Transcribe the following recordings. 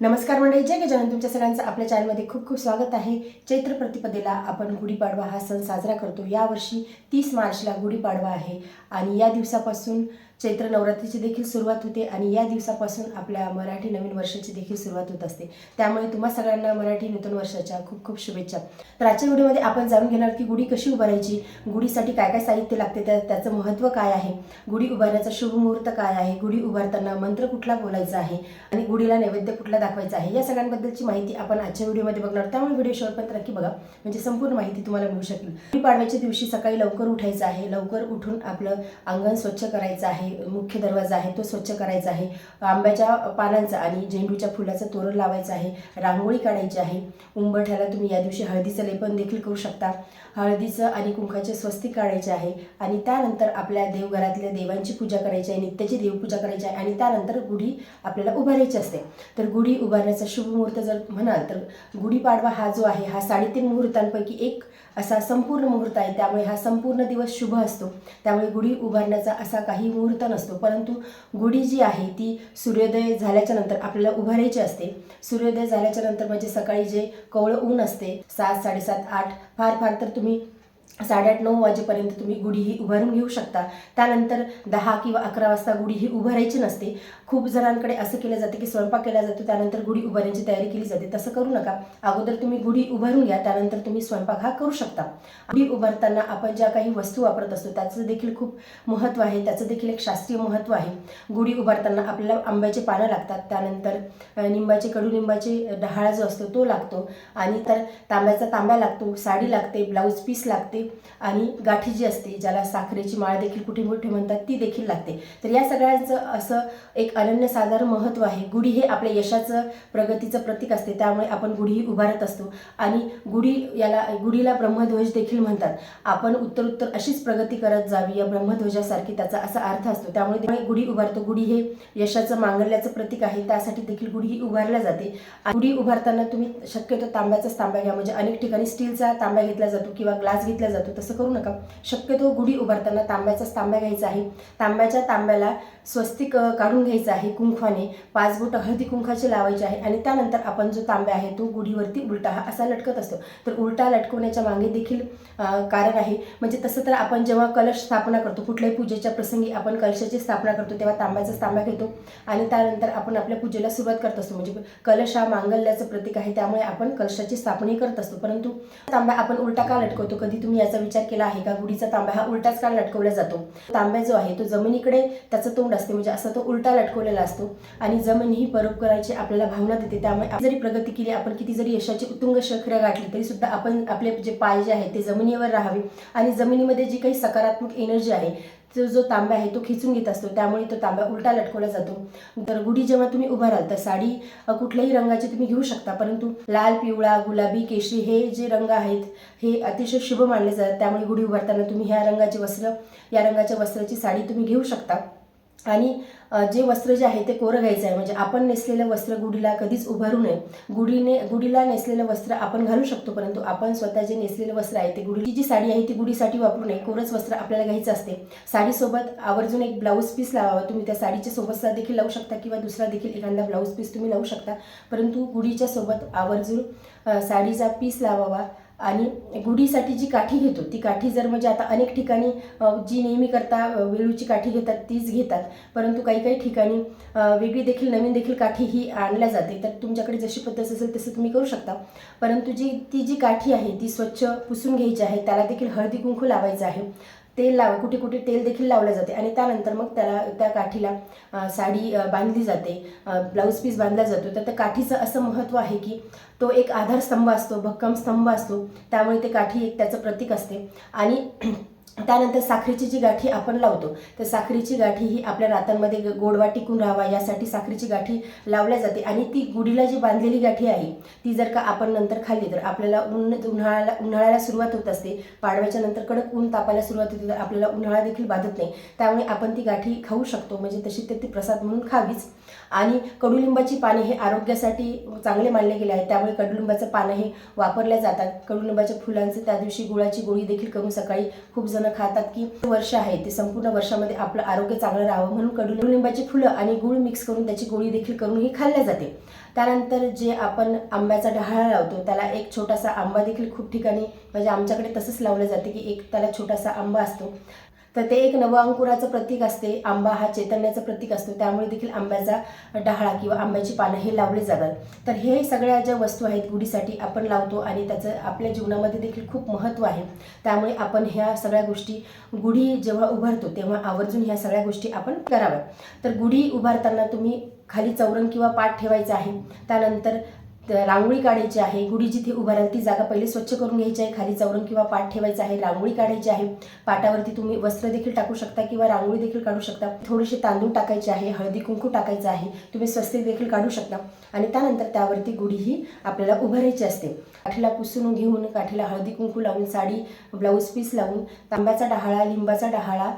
नमस्कार मंडळी जय गजानन. तुमच्या सगळ्यांचं आपल्या चॅनलमध्ये खूप खूप स्वागत आहे. चैत्र प्रतिपदेला आपण गुढीपाडवा हा सण साजरा करतो. यावर्षी तीस मार्चला गुढीपाडवा आहे आणि या दिवसापासून चैत्र नवरात्रीची देखील सुरुवात होते आणि या दिवसापासून आपल्या मराठी नवीन वर्षाची देखील सुरुवात होत असते. त्यामुळे तुम्हा सगळ्यांना मराठी नूतन वर्षाच्या खूप खूप शुभेच्छा. तर आजच्या व्हिडिओमध्ये आपण जाणून घेणार की गुढी कशी उभारायची गुढीसाठी काय काय साहित्य लागते त्या त्याचं महत्त्व काय आहे गुढी उभारण्याचा शुभ मुहूर्त काय आहे गुढी उभारताना मंत्र कुठला बोलायचा आहे आणि गुढीला नैवेद्य कुठला दाखवायचा आहे या सगळ्यांबद्दलची माहिती आपण आजच्या व्हिडिओमध्ये बघणार त्यामुळे व्हिडिओ शेवटपर्यंत नक्की बघा. म्हणजे संपूर्ण माहिती तुम्हाला मिळू शकेल. गुढी पाडव्याच्या दिवशी सकाळी लवकर उठायचं आहे. लवकर उठून आपलं अंगण स्वच्छ करायचं आहे. मुख्य दरवाजा आहे तो स्वच्छ करायचा आहे. आंब्याच्या पानांचा आणि झेंडूच्या फुलाचं तोरण लावायचं आहे. रांगोळी काढायची आहे. उंबरठ्याला तुम्ही या दिवशी हळदीचं लेपन देखील करू शकता. हळदीचं आणि कुंकाचे स्वस्तिक काढायचे आहे. आणि त्यानंतर आपल्या देवघरातल्या देवांची पूजा करायची आहे नित्याची देवपूजा करायची आहे. आणि त्यानंतर गुढी आपल्याला उभारायची असते. तर गुढी उभारण्याचा शुभ मुहूर्त जर म्हणाल तर गुढीपाडवा हा जो आहे हा साडेतीन मुहूर्तांपैकी एक असा संपूर्ण मुहूर्त आहे. त्यामुळे हा संपूर्ण दिवस शुभ असतो. त्यामुळे गुढी उभारण्याचा असा काही मुहूर्त नसतो. परंतु गुढी जी आहे ती सूर्योदय झाल्याच्यानंतर आपल्याला उभारायची असते. सूर्योदय झाल्याच्यानंतर म्हणजे सकाळी जे कवळं ऊन असते सात साडेसात आठ फार फार तर तुम्ही साडेआठ नऊ वाजेपर्यंत तुम्ही गुढी ही उभारून घेऊ शकता. त्यानंतर दहा किंवा अकरा वाजता गुढी ही उभारायची नसते. खूप जणांकडे असं केलं जातं की स्वयंपाक केला जातो त्यानंतर गुढी उभारण्याची तयारी केली जाते. तसं करू नका. अगोदर तुम्ही गुढी उभारून घ्या त्यानंतर तुम्ही स्वयंपाक हा करू शकता. गुढी उभारताना आपण ज्या काही वस्तू वापरत असतो त्याचं देखील खूप महत्त्व आहे. त्याचं देखील एक शास्त्रीय महत्त्व आहे. गुढी उभारताना आपल्याला आंब्याचे पानं लागतात. त्यानंतर निंबाचे कडुलिंबाचे डहाळा जो असतो तो लागतो. आणि तर तांब्याचा तांब्या लागतो साडी लागते ब्लाऊज पीस लागते. आणि गाठी जी असते ज्याला साखरेची माळ देखील कुठे मोठे म्हणतात ती देखील लागते. तर या सगळ्यांचं असं एक अनन्यसाधारण महत्त्व आहे. गुढी हे आपल्या यशाचं प्रगतीचं प्रतीक असते. त्यामुळे आपण गुढीही उभारत असतो. आणि गुढी याला गुढीला ब्रह्मध्वज देखील म्हणतात. आपण उत्तरोत्तर अशीच प्रगती करत जावी या ब्रह्मध्वजासारखी त्याचा असा अर्थ असतो. त्यामुळे गुढी उभारतो गुढी हे यशाचं मांगल्याचं प्रतीक आहे. त्यासाठी देखील गुढी उभारल्या जाते. गुढी उभारताना तुम्ही शक्यतो तांब्याचाच तांब्या घ्या. म्हणजे अनेक ठिकाणी स्टीलचा तांब्या घेतला जातो किंवा ग्लास घेतला जातो. तसं करू नका. शक्यतो गुढी उभारताना तांब्याचाच तांब्या घ्यायचा आहे. तांब्याच्या तांब्याला स्वस्तिक काढून घ्यायचा आहे कुंकवाने पाच बोटं हळदी कुंखाचे लावायचे आहे आणि त्यानंतर आपण जो तांब्या आहे तो गुढीवरती उलटा हा असा लटकत असतो. तर उलटा लटकवण्याच्या मागे देखील कारण आहे. म्हणजे तसं तर आपण जेव्हा कलश स्थापना करतो कुठल्याही पूजेच्या प्रसंगी आपण कलशाची स्थापना करतो तेव्हा तांब्याचाच तांब्या घेतो आणि त्यानंतर आपण आपल्या पूजेला सुरुवात करत असतो. म्हणजे कलश हा मांगल्याचं प्रतीक आहे त्यामुळे आपण कलशाची स्थापना करत असतो. परंतु तांब्या आपण उलटा का लटकवतो? कधी तुम्ही याचा विचार केला आहे का? गुढीचा तांब्या हा उलटाच का लटकवला जातो? तांब्या जो आहे तो जमिनीकडे त्याचं तोंड असते म्हणजे असा तो उलटा लटकवलेला असतो आणि जमीन ही परोपकाराची आपल्याला भावना देते. त्यामुळे आपण जरी प्रगती केली आपण किती जरी यशाची उत्तुंग शिखरं गाठली तरी सुद्धा आपण आपले जे पाय जे आहे ते जमिनीवर राहावे आणि जमिनीमध्ये जी काही सकारात्मक एनर्जी आहे तो जो तांब्या आहे तो खिचून घेत असतो. त्यामुळे तो तांब्या उलटा लटकवला जातो. तर गुढी जेव्हा तुम्ही उभा राहाल तर साडी कुठल्याही रंगाची तुम्ही घेऊ शकता. परंतु लाल पिवळा गुलाबी केशरी हे जे रंग आहेत हे अतिशय शुभ मानले जातात. त्यामुळे गुढी उभारताना तुम्ही ह्या रंगाचे वस्त्र या रंगाच्या वस्त्राची साडी तुम्ही घेऊ शकता. आणि जे वस्त्र जे आहे ते कोरं घ्यायचं आहे. म्हणजे आपण नेसलेलं वस्त्र गुढीला कधीच उभारू नये. गुढीने गुढीला नेसलेलं वस्त्र आपण घालू शकतो परंतु आपण स्वतः जे नेसलेलं वस्त्र आहे ते गुढीची जी साडी आहे ती गुढीसाठी वापरू नये. कोरंच वस्त्र आपल्याला घ्यायचं असते. साडीसोबत आवर्जून एक ब्लाऊज पीस लावावा. तुम्ही त्या साडीच्या सोबतचा देखील लावू शकता किंवा दुसरा देखील एखादा ब्लाऊज पीस तुम्ही लावू शकता. परंतु गुढीच्या सोबत आवर्जून साडीचा पीस लावावा. आणि गुढीसाठी जी काठी घेतो ती काठी जर म्हणजे आता अनेक ठिकाणी जी नेहमी करता वेळूची काठी घेतात तीच घेतात. परंतु काही काही ठिकाणी वेगळी देखील नवीन देखील काठी ही आणल्या जाते. तर तुमच्याकडे जशी पद्धत असेल तसं तुम्ही करू शकता. परंतु जी ती जी काठी आहे ती स्वच्छ पुसून घ्यायची आहे त्याला देखील हळदी कुंकू लावायचं आहे. तेल लाव कुठे कुठे तेल देखील लावले जाते. आणि त्यानंतर मग त्याला त्या काठीला साडी बांधली जाते. ब्लाऊज पीस बांधला जातो. तर त्या काठीचं असं महत्त्व आहे की तो एक आधारस्तंभ असतो भक्कम स्तंभ असतो. त्यामुळे ते काठी एक त्याचं प्रतीक असते. आणि त्यानंतर साखरेची जी गाठी आपण लावतो तर साखरेची गाठी ही आपल्या रातांमध्ये ग- गोडवा टिकून राहावा यासाठी साखरेची गाठी लावल्या जाते. आणि ती गुढीला जी बांधलेली गाठी आहे ती जर का आपण नंतर खाल्ली तर आपल्याला ऊन उन्हाळ्याला उन्हाळ्याला सुरुवात होत असते. पाडव्याच्या नंतर कडक ऊन तापायला सुरुवात होते तर आपल्याला उन्हाळा देखील बाधत नाही. त्यामुळे आपण ती गाठी खाऊ शकतो म्हणजे तशी तर ती प्रसाद म्हणून खावीच. आणि कडुलिंबाची पाने हे आरोग्यासाठी चांगले मानले गेले आहे त्यामुळे कडुलिंबाचं पानं हे वापरल्या जातात. कडुलिंबाच्या फुलांचे त्या दिवशी गुळाची गोळी देखील करून सकाळी खूप जण खातात की वर्ष आहे ते संपूर्ण वर्षामध्ये आपलं आरोग्य चांगलं राहावं म्हणून कडुलिंबाची फुलं आणि गुळ मिक्स करून त्याची गोळी देखील करून ही खाल्ल्या जाते. त्यानंतर जे आपण आंब्याचा डहाळा लावतो त्याला एक छोटासा आंबा देखील खूप ठिकाणी म्हणजे आमच्याकडे तसंच लावलं जाते की एक त्याला छोटासा आंबा असतो. तर ते एक नवअंकुराचं प्रतीक असते. आंबा हा चैतन्याचं प्रतीक असतो. त्यामुळे देखील आंब्याचा डहाळा किंवा आंब्याची पानं हे लावले जातात. तर हे सगळ्या ज्या वस्तू आहेत गुढीसाठी आपण लावतो आणि त्याचं आपल्या जीवनामध्ये देखील खूप महत्त्व आहे. त्यामुळे आपण ह्या सगळ्या गोष्टी गुढी जेव्हा उभारतो तेव्हा आवर्जून ह्या सगळ्या गोष्टी आपण कराव्या तर गुढी उभारताना तुम्ही खाली चौरंग किंवा पाठ ठेवायचा आहे. त्यानंतर रांगोळी काढायची आहे. गुढी जिथे उभाराल ती जागा पहिले स्वच्छ करून घ्यायची आहे. खाली चौरंग किंवा पाठ ठेवायचा आहे. रांगोळी काढायची आहे. पाटावरती तुम्ही वस्त्र देखील टाकू शकता किंवा रांगोळी देखील काढू शकता. थोडेसे तांदूळ टाकायचे आहे. हळदी कुंकू टाकायचं आहे. तुम्ही स्वस्तिक देखील काढू शकता. आणि त्यानंतर त्यावरती गुढी ही आपल्याला उभारायची असते. काठीला पुसून घेऊन काठीला हळदी कुंकू लावून साडी ब्लाऊज पीस लावून तांब्याचा डहाळा लिंबाचा डहाळा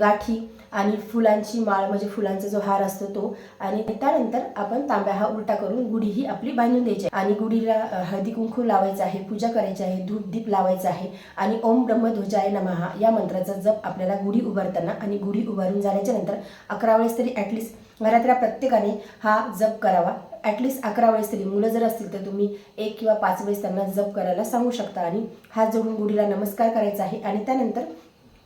गाठी आणि फुलांची माळ म्हणजे फुलांचा जो हार असतो तो. आणि त्यानंतर आपण तांब्या हा उलटा करून गुढी ही आपली बांधून द्यायची घ्यायचे. आणि गुढीला हळदी कुंकू लावायचं आहे पूजा करायची आहे धूप दीप लावायचं आहे आणि ओम ब्रह्मध्वजाय नमहा या मंत्राचा जप आपल्याला गुढी उभारताना आणि गुढी उभारून झाल्याच्यानंतर अकरा वेळेस तरी ॲटलिस्ट घरातल्या प्रत्येकाने हा जप करावा. ॲटलिस्ट अकरा वेळेस तरी. मुलं जर असतील तर तुम्ही एक किंवा पाच वेळेस त्यांना जप करायला सांगू शकता. आणि हात जोडून गुढीला नमस्कार करायचा आहे आणि त्यानंतर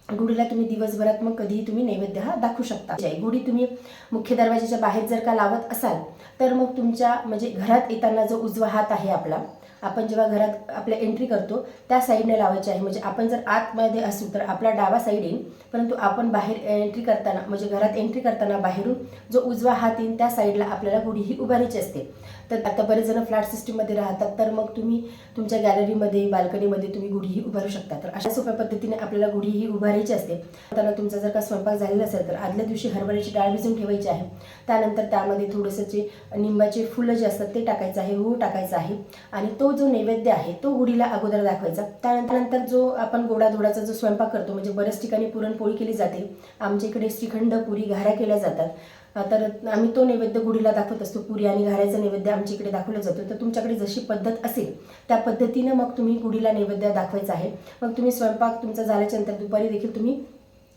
गुढीला तुम्ही दिवसभरात मग कधीही तुम्ही नैवेद्य हा दाखवू शकता. गुढी तुम्ही मुख्य दरवाजाच्या बाहेर जर का लावत असाल तर मग तुमच्या म्हणजे घरात येताना जो उजवा हात आहे आपला आपण जेव्हा घरात आपल्या एंट्री करतो त्या साईडने लावायची आहे. म्हणजे आपण जर आतमध्ये असू तर आपला डावा साईड येईल. परंतु आपण बाहेर एंट्री करताना म्हणजे घरात एंट्री करताना बाहेरून जो उजवा हात येईल त्या साईडला आपल्याला गुढी ही उभारायची असते. तर आता बरेच जण फ्लॅट सिस्टीममध्ये राहतात तर मग तुम्ही तुमच्या गॅलरीमध्ये बाल्कनीमध्ये तुम्ही गुढीही उभारू शकता. तर अशा सोप्या पद्धतीने आपल्याला गुढी ही उभारायची असते. त्यांना तुमचा जर का स्वयंपाक झालेला असेल तर आदल्या दिवशी हरभऱ्याची डाळ भिजून ठेवायची आहे. त्यानंतर त्यामध्ये थोडंसं जे निंबाचे फुलं जे असतात ते टाकायचं आहे गूळ टाकायचा आहे. आणि तो जो नैवेद्य आहे तो गुढीला अगोदर दाखवायचा. त्यानंतर जो आपण गोडाधोडाचा जो स्वयंपाक करतो म्हणजे बऱ्याच ठिकाणी पुरणपोळी केली जाते. आमच्या इकडे श्रीखंड पुरी घाऱ्या केल्या जातात. तर आम्ही तो नैवेद्य गुढीला दाखवत असतो पुरी आणि घाऱ्याचा नैवेद्य आमच्या इकडे दाखवला जातो. तर तुमच्याकडे जशी पद्धत असेल त्या पद्धतीनं मग तुम्ही गुढीला नैवेद्य दाखवायचा आहे. मग तुम्ही स्वयंपाक तुमचा झाल्याच्यानंतर दुपारी देखील तुम्ही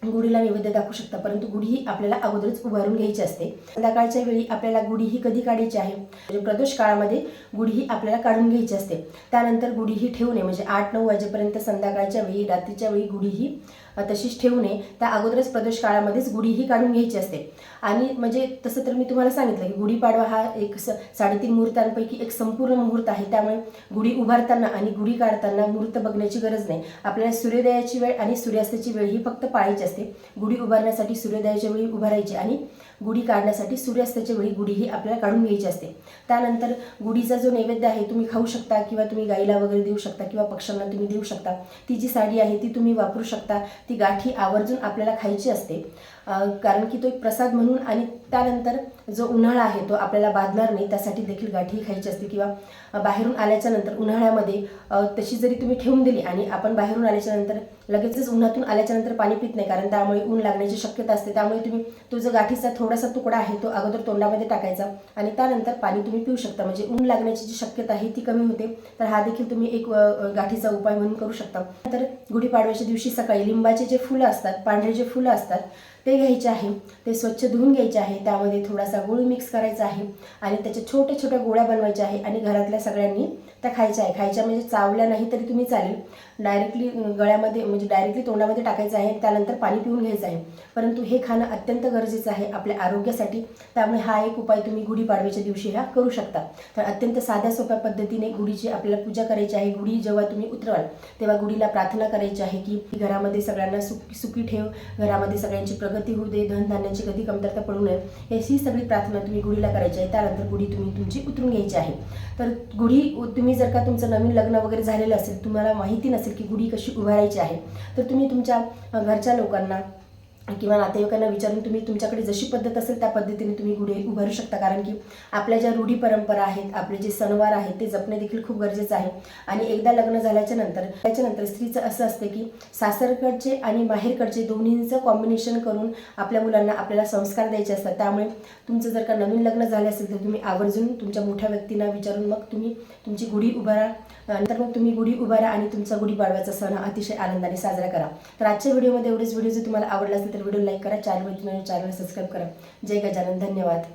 गुढीला नैवेद्य दाखवू शकता. परंतु गुढी ही आपल्याला अगोदरच उभारून घ्यायची असते. संध्याकाळच्या वेळी आपल्याला गुढी ही कधी काढायची आहे? म्हणजे प्रदोष काळामध्ये गुढी ही आपल्याला काढून घ्यायची असते. त्यानंतर गुढी ही ठेवू नये म्हणजे आठ नऊ वाजेपर्यंत संध्याकाळच्या वेळी रात्रीच्या वेळी गुढी ही तशीच ठेवू नये. त्या अगोदरच प्रदोष काळामध्येच गुढीही काढून घ्यायची असते. आणि म्हणजे तसं तर मी तुम्हाला सांगितलं की गुढीपाडवा हा एक स साडेतीन मुहूर्तांपैकी एक संपूर्ण मुहूर्त आहे. त्यामुळे गुढी उभारताना आणि गुढी काढताना मुहूर्त बघण्याची गरज नाही. आपल्याला सूर्योदयाची वेळ आणि सूर्यास्ताची वेळ ही फक्त पाळायची असते. गुढी उभारण्यासाठी सूर्योदयाच्या वेळी उभारायची आणि गुढी काढण्यासाठी सूर्यास्ताच्या वेळी गुढी ही आपल्याला काढून घ्यायची असते. त्यानंतर गुढीचा जो नैवेद्य आहे तुम्ही खाऊ शकता किंवा तुम्ही गाईला वगैरे देऊ शकता किंवा पक्ष्यांना तुम्ही देऊ शकता. ती जी साडी आहे ती तुम्ही वापरू शकता. ती गाठी आवर्जून आपल्याला खायची असते. कारण की तो एक प्रसाद म्हणून आणि त्यानंतर जो उन्हाळा आहे तो आपल्याला बाधणार नाही त्यासाठी देखील गाठी खायची असते किंवा बाहेरून आल्याच्यानंतर उन्हाळ्यामध्ये तशी जरी तुम्ही ठेवून दिली आणि आपण बाहेरून आल्याच्यानंतर लगेचच उन्हातून आल्याच्यानंतर पाणी पित नाही कारण त्यामुळे ऊन लागण्याची शक्यता असते. त्यामुळे तुम्ही तो जो गाठीचा थोडासा तुकडा आहे तो अगोदर तोंडामध्ये टाकायचा आणि त्यानंतर पाणी तुम्ही पिऊ शकता. म्हणजे ऊन लागण्याची जी शक्यता आहे ती कमी होते तर हा देखील तुम्ही एक गाठीचा उपाय म्हणून करू शकता. तर गुढीपाडव्याच्या दिवशी सकाळी लिंबाचे जे फुलं असतात पांढरे जे फुलं असतात ते घ्यायचे आहे. ते स्वच्छ धुवून घ्यायचे आहे. त्यामध्ये थोडासा गुळ मिक्स करायचा आहे. आणि त्याच्या छोट्या छोट्या गोळ्या बनवायच्या आहे. आणि घरातल्या सगळ्यांनी त्या खायच्या आहे. खायच्या म्हणजे चावल्या नाही तरी तुम्ही चालेल. डायरेक्टली गळ्यामध्ये म्हणजे डायरेक्टली तोंडामध्ये टाकायचं आहे त्यानंतर पाणी पिऊन घ्यायचं आहे. परंतु हे खाणं अत्यंत गरजेचं आहे आपल्या आरोग्यासाठी. त्यामुळे हा एक उपाय तुम्ही गुढीपाडव्याच्या दिवशी हा करू शकता. तर अत्यंत साध्या सोप्या पद्धतीने गुढीची आपल्याला पूजा करायची आहे. गुढी जेव्हा तुम्ही उतरवाल तेव्हा गुढीला प्रार्थना करायची आहे की घरामध्ये सगळ्यांना सुखी सुखी ठेव. घरामध्ये सगळ्यांची प्रगती होऊ दे. धनधान्याची कधी कमतरता पडू नये. याची सगळी प्रार्थना तुम्ही गुढीला करायची आहे. त्यानंतर गुढी तुम्ही तुमची उतरून घ्यायची आहे. तर गुढी तुम्ही जर का तुमचं नवीन लग्न वगैरे झालेलं असेल तुम्हाला माहिती नसेल की गुढी कशी उभारायची आहे तर तुम्ही तुमच्या घरच्या लोकांना किंवा नातेवाईकांना विचारून तुम्ही तुमच्याकडे जशी पद्धत असेल त्या पद्धतीने तुम्ही गुढी उभारू शकता. कारण की आपल्या ज्या रूढी परंपरा आहेत आपले जे सणवार आहेत ते जपणे देखील खूप गरजेचं आहे. आणि एकदा लग्न झाल्याच्यानंतर त्याच्यानंतर स्त्रीचं असं असतं की सासरकडचे आणि माहेरकडचे दोन्हींचं कॉम्बिनेशन करून आपल्या मुलांना आपल्याला संस्कार द्यायचे असतात. त्यामुळे तुमचं जर का नवीन लग्न झाले असेल तर तुम्ही आवर्जून तुमच्या मोठ्या व्यक्तींना विचारून मग तुम्ही तुमची गुढी उभारा. नंतर मग तुम्ही गुढी उभारा आणि तुमचा गुढी पाडव्याचा सण अतिशय आनंदाने साजरा करा. तर आजच्या व्हिडिओमध्ये एवढेच व्हिडिओ जर तुम्हाला आवडला असेल तर व्हिडिओ लाईक करा चॅनल चॅनल सबस्क्राईब करा. जय गजानन धन्यवाद.